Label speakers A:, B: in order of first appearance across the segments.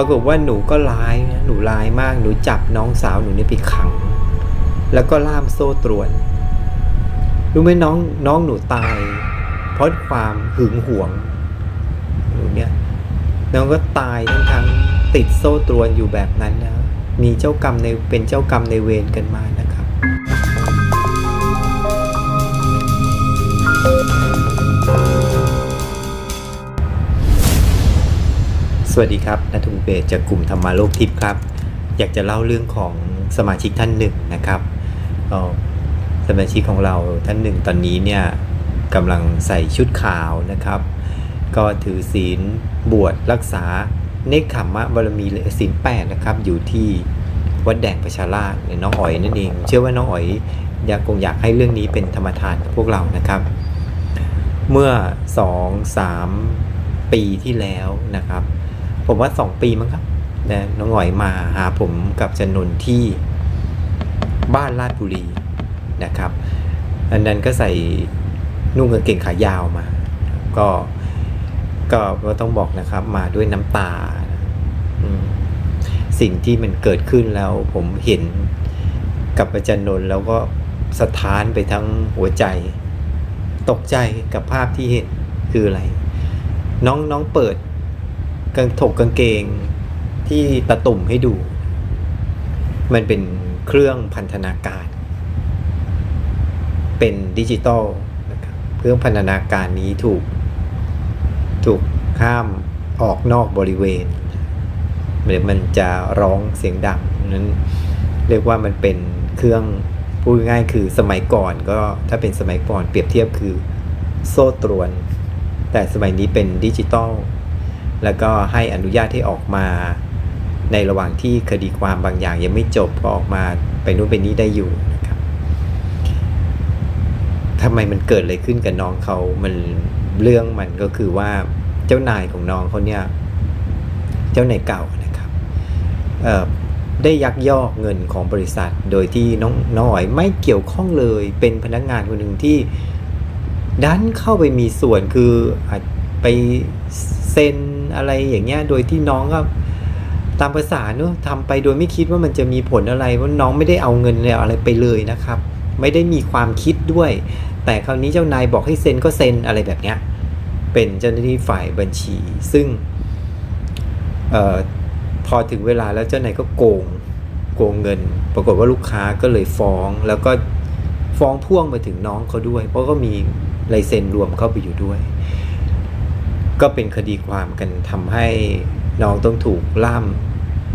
A: ปรากฏว่าหนูก็ร้ายนะหนูร้ายมากหนูจับน้องสาวหนูเนี่ยไปขัง แล้วก็ล่ามโซ่ตรวนรู้ไหมน้องน้องหนูตาย เพราะความหึงหวงหนูเนี่ยน้องก็ตายทั้งทั้งติดโซ่ตรวนอยู่แบบนั้นนะมีเจ้ากรรมในเป็นเจ้ากรรมในเวรกันมานะครับ วัสดีครับนัทุงเบศจากกลุ่มธรรมาโลกทิพย์ครับ อยากจะเล่าเรื่องของสมาชิกท่านหนึ่งนะครับสมาชิกของเราท่านหนึ่งตอนนี้เนี่ยกำลังใส่ชุดขาวนะครับ ก็ถือศีลบวชรักษาเนคขมมะบารมีศีลแปดนะครับ อยู่ที่วัดแดงประชาราชเนี่ยน้องอ๋อยนั่นเอง เชื่อว่าน้องอ๋อยอยากคงอยากให้เรื่องนี้เป็นธรรมทานกับพวกเรานะครับ เมื่อสองสามปีที่แล้วนะครับ ผมว่าสองปีมั้งครับนะน้องหอยมาหาผมกับจันนนที่บ้านลาดบุรีนะครับ อันนั้นก็ใส่นุ่งกางเกงขายาวมา ก็ก็ต้องบอกนะครับ มาด้วยน้ำตา สิ่งที่มันเกิดขึ้นแล้วผมเห็นกับอาจารย์นนท์แล้วก็สะท้านไปทั้งหัวใจ ตกใจกับภาพที่เห็นคืออะไร น้องน้องเปิด กางถกกางเกงที่ตะตุ่มให้ดู มันเป็นเครื่องพันธนาการ เป็นดิจิตอลนะครับเครื่องพันธนาการนี้ถูก ถูกห้ามออกนอกบริเวณเดี๋ยวมันจะร้องเสียงดังนั้นเรียกว่ามันเป็นเครื่องพูดง่ายคือสมัยก่อนก็ถ้าเป็นสมัยก่อนเปรียบเทียบคือโซ่ตรวน แต่สมัยนี้เป็นดิจิตอล แล้วก็ให้อนุญาตให้ออกมา ในระหว่างที่คดีความบางอย่างยังไม่จบก็ออกมาไปนู้นไปนี้ได้อยู่นะครับทำไมมันเกิดอะไรขึ้นกับน้องเขามันเรื่องมันก็คือว่าเจ้านายของน้องเขาเนี่ยเจ้านายเก่านะครับได้ยักยอกเงินของบริษัท โดยที่น้องน้อยไม่เกี่ยวข้องเลยเป็นพนักงานคนหนึ่งที่ดันเข้าไปมีส่วนคือไปเซ็น อะไรอย่างเงี้ยโดยที่น้องก็ตามภาษาเนอะทำไปโดยไม่คิดว่ามันจะมีผลอะไรเพราน้องไม่ได้เอาเงินอะไรไปเลยนะครับ ไม่ได้มีความคิดด้วย แต่คราวนี้เจ้านายบอกให้เซ็นก็เซ็นอะไรแบบเนี้ยเป็นเจ้าหน้าที่ฝ่ายบัญชี ซึ่งเออพอถึงเวลาแล้วเจ้านายก็โกงโกงเงิน ปรากฏว่าลูกค้าก็เลยฟ้องแล้วก็ฟ้องพ่วงไปถึงน้องเขาด้วย เพราะก็มีลายเซ็นรวมเข้าไปอยู่ด้วย ก็เป็นคดีความกันทำให้น้องต้องถูกล่าม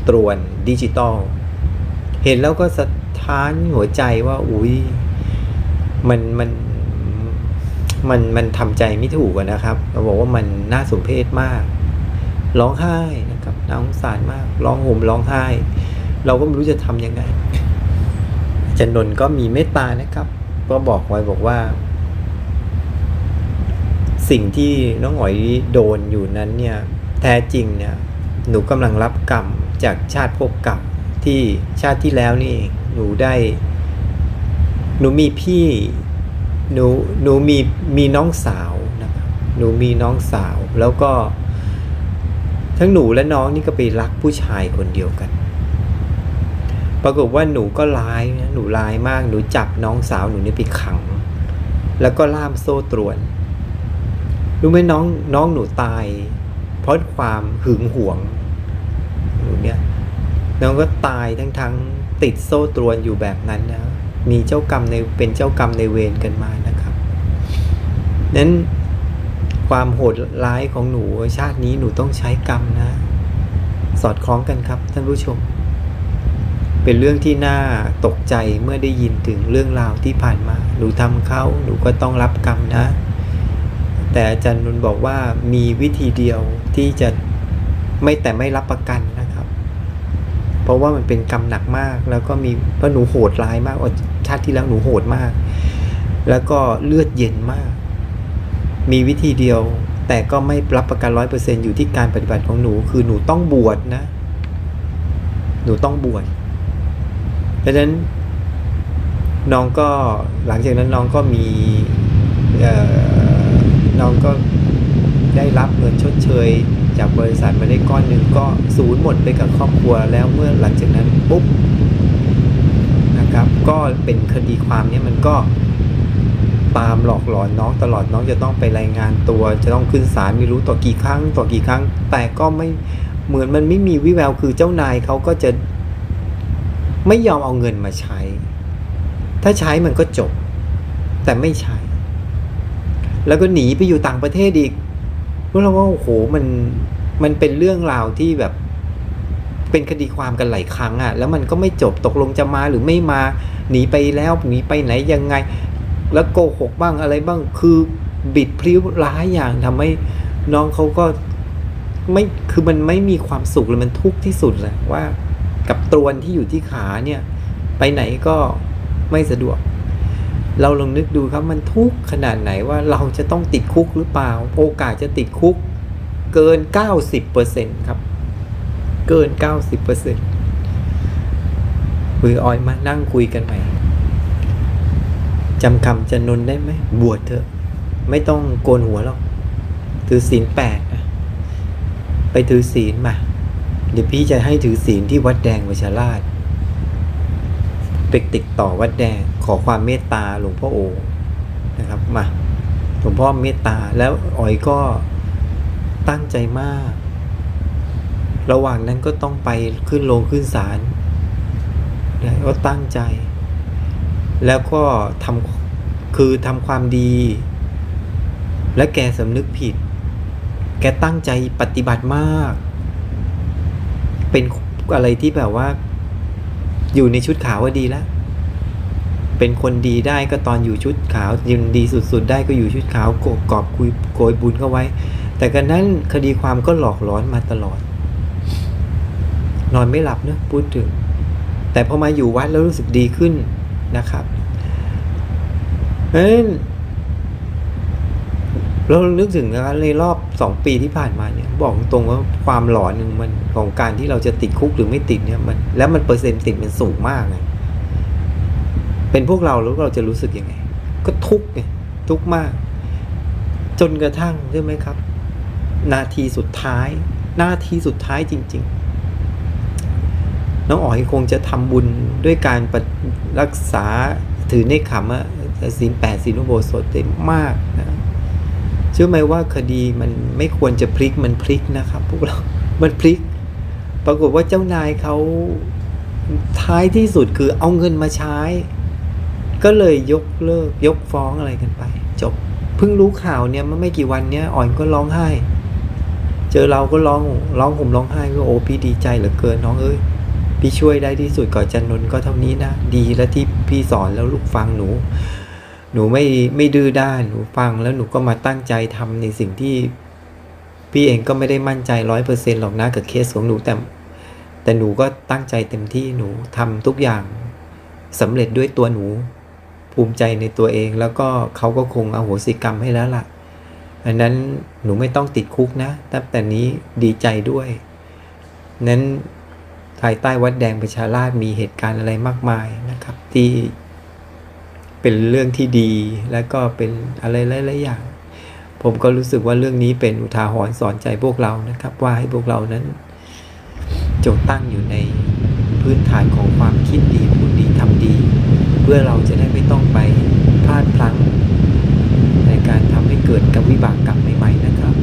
A: ตรวนดิจิตอล เห็นแล้วก็สะท้านหัวใจว่า อุ้ยมันมันมันมันทำใจไม่ถูกนะครับเราบอกว่ามันน่าสมเพชมาก ร้องไห้นะครับน่าสงสารมาก ร้องห่มร้องไห้ เราก็ไม่รู้จะทำยังไงจันนน์ก็มีเมตตานะครับ ก็บอกไว้บอกว่า สิ่งที่น้องหอยโดนอยู่นั้นเนี่ยแท้จริงเนี่ยหนูกำลังรับกรรมจากชาติพเก่าที่ชาติที่แล้วนี่เองหนูได้ หนูมีพี่หนูหนูมีมีน้องสาวนะครับหนูมีน้องสาวแล้วก็ ทั้งหนูและน้องนี่ก็ไปรักผู้ชายคนเดียวกัน ปรากฏว่าหนูก็ร้ายนะหนูร้ายมากหนูจับน้องสาวหนูนี่ไปขัง แล้วก็ล่ามโซ่ตรวน รู้ไหมน้องน้องหนูตาย เพราะความหึงหวงหนูเนี่ยน้องก็ตายทั้งทั้งติดโซ่ตรวนอยู่แบบนั้นนะมีเจ้ากรรมในเป็นเจ้ากรรมในเวรกันมานะครับนั้นความโหดร้ายของหนูชาตินี้หนูต้องใช้กรรมนะ สอดคล้องกันครับท่านผู้ชม เป็นเรื่องที่น่าตกใจเมื่อได้ยินถึงเรื่องราวที่ผ่านมา หนูทำเขาหนูก็ต้องรับกรรมนะ แต่อาจารย์นุนบอกว่ามีวิธีเดียวที่จะไม่แต่ไม่รับประกันนะครับ เพราะว่ามันเป็นกรรมหนักมาก แล้วก็มีเพราะหนูโหดร้ายมากชาติที่แล้วหนูโหดมาก แล้วก็เลือดเย็นมาก มีวิธีเดียว แต่ก็ไม่รับประกันร้อยเปอร์เซ็นอยู่ที่การปฏิบัติของหนู คือหนูต้องบวชนะ หนูต้องบวชดังนั้นน้องก็หลังจากนั้นน้องก็มีเอ่อ น้องก็ได้รับเงินชดเชย จากบริษัทมาได้ก้อนหนึ่งก็ศูนย์หมดไปกับครอบครัวแล้วเมื่อหลังจากนั้นปุ๊บนะครับ ก็เป็นคดีความเนี่ยมันก็ตามหลอกหลอนน้องตลอดน้องจะต้องไปรายงานตัว จะต้องขึ้นศาลไม่รู้ต่อกี่ครั้งต่อกี่ครั้ง แต่ก็ไม่เหมือนมันไม่มีวิแววคือเจ้านายเขาก็จะไม่ยอมเอาเงินมาใช้ ถ้าใช้มันก็จบ แต่ไม่ใช้ แล้วก็หนีไปอยู่ต่างประเทศอีกเพราะเราว่าโอ้โหมันมันเป็นเรื่องราวที่แบบเป็นคดีความกันหลายครั้งอะ่ะ แล้วมันก็ไม่จบตกลงจะมาหรือไม่มาหนีไปแล้วหนีไปไหนยังไง แล้วโกหกบ้างอะไรบ้างคือบิดพลิ้วร้ายอย่างทำให้น้องเขาก็ไม่คือมันไม่มีความสุขเลยมันทุกข์ที่สุดเลยว่า กับตรวนที่อยู่ที่ขาเนี่ย ไปไหนก็ไม่สะดวก เราลองนึกดูครับมันทุกข์ขนาดไหนว่าเราจะต้องติดคุกหรือเปล่า โอกาสจะติดคุกเกิน 90%ครับ เกิน 90%คุยออยมานั่งคุยกันใหม่จำคำจันนนได้ไหม บวชเถอะ ไม่ต้องโกนหัวหรอก ถือศีลแปดนะไปถือศีลมา เดี๋ยวพี่จะให้ถือศีลที่วัดแดงวชราช ไปติดต่อวัดแดงขอความเมตตาหลวงพ่อโอนะครับมาหลวงพ่อเมตตาแล้วอ๋อยก็ตั้งใจมาก ระหว่างนั้นก็ต้องไปขึ้นโรงขึ้นศาลนะก็ตั้งใจ แล้วก็ทำคือทำความดี และแกสำนึกผิด แกตั้งใจปฏิบัติมาก เป็นอะไรที่แบบว่า อยู่ในชุดขาวว่าดีแล้ว เป็นคนดีได้ก็ตอนอยู่ชุดขาวยินดีสุด ๆ ได้ก็อยู่ชุดขาวโกอบคุยโกยบุญเข้าไว้ แต่กันนั้นคดีความก็หลอกหลอนมาตลอด นอนไม่หลับเนะพูดถึง แต่พอมาอยู่วัดแล้วรู้สึกดีขึ้นนะครับ เอ้ เรานึกถึงนะครับในรอบสองปีที่ผ่านมาเนี่ย บอกตรงว่าความหลอนหนึ่งมันของการที่เราจะติดคุกหรือไม่ติดเนี่ยมันแล้วมันเปอร์เซ็นต์ติดมันสูงมากไงเป็นพวกเราแล้วเราจะรู้สึกยังไง ก็ทุกข์ไงทุกข์มาก จนกระทั่งใช่ไหมครับ นาทีสุดท้าย นาทีสุดท้ายจริง ๆ น้องอ๋อยคงจะทำบุญด้วยการปฏิรักษาถือในขำอะศีลแปดศีลอุโบสถได้มากนะ เชื่อไหมว่าคดีมันไม่ควรจะพลิกมันพลิกนะครับ พวกเรา มันพลิก ปรากฏว่าเจ้านายเขาท้ายที่สุดคือเอาเงินมาใช้ ก็เลยยกเลิกยกฟ้องอะไรกันไป จบ เพิ่งรู้ข่าวเนี่ยเมื่อไม่กี่วันเนี้ยอ่อนก็ร้องไห้ เจอเราก็ร้องร้องผมร้องไห้ว่าโอ้พี่ดีใจเหลือเกินน้องเอ้ยพี่ช่วยได้ที่สุดก่อนจันนน์ก็เท่านี้นะ ดีแล้วที่พี่สอนแล้วลูกฟังหนู หนูไม่ไม่ดื้อด้านหนูฟังแล้วหนูก็มาตั้งใจทำในสิ่งที่พี่เองก็ไม่ได้มั่นใจร้อยเปอร์เซ็นต์หรอกนะกับเคสของหนูแต่ แต่หนูก็ตั้งใจเต็มที่หนูทำทุกอย่างสำเร็จด้วยตัวหนูภูมิใจในตัวเอง แล้วก็เขาก็คงอโหสิกรรมให้แล้วล่ะอันนั้นหนูไม่ต้องติดคุกนะแต่แต่นี้ดีใจด้วย นั้นภายใต้วัดแดงประชาราชมีเหตุการณ์อะไรมากมายนะครับ ที่ เป็นเรื่องที่ดีแล้วก็เป็นอะไรหลายๆอย่าง ผมก็รู้สึกว่าเรื่องนี้เป็นอุทาหรณ์สอนใจพวกเรานะครับ ว่าให้พวกเรานั้น จงตั้งอยู่ในพื้นฐานของความคิดดีพูดดีทำดี เพื่อเราจะได้ไม่ต้องไปพลาดพลั้ง ในการทำให้เกิดกับวิบากกรรมใหม่ๆนะครับ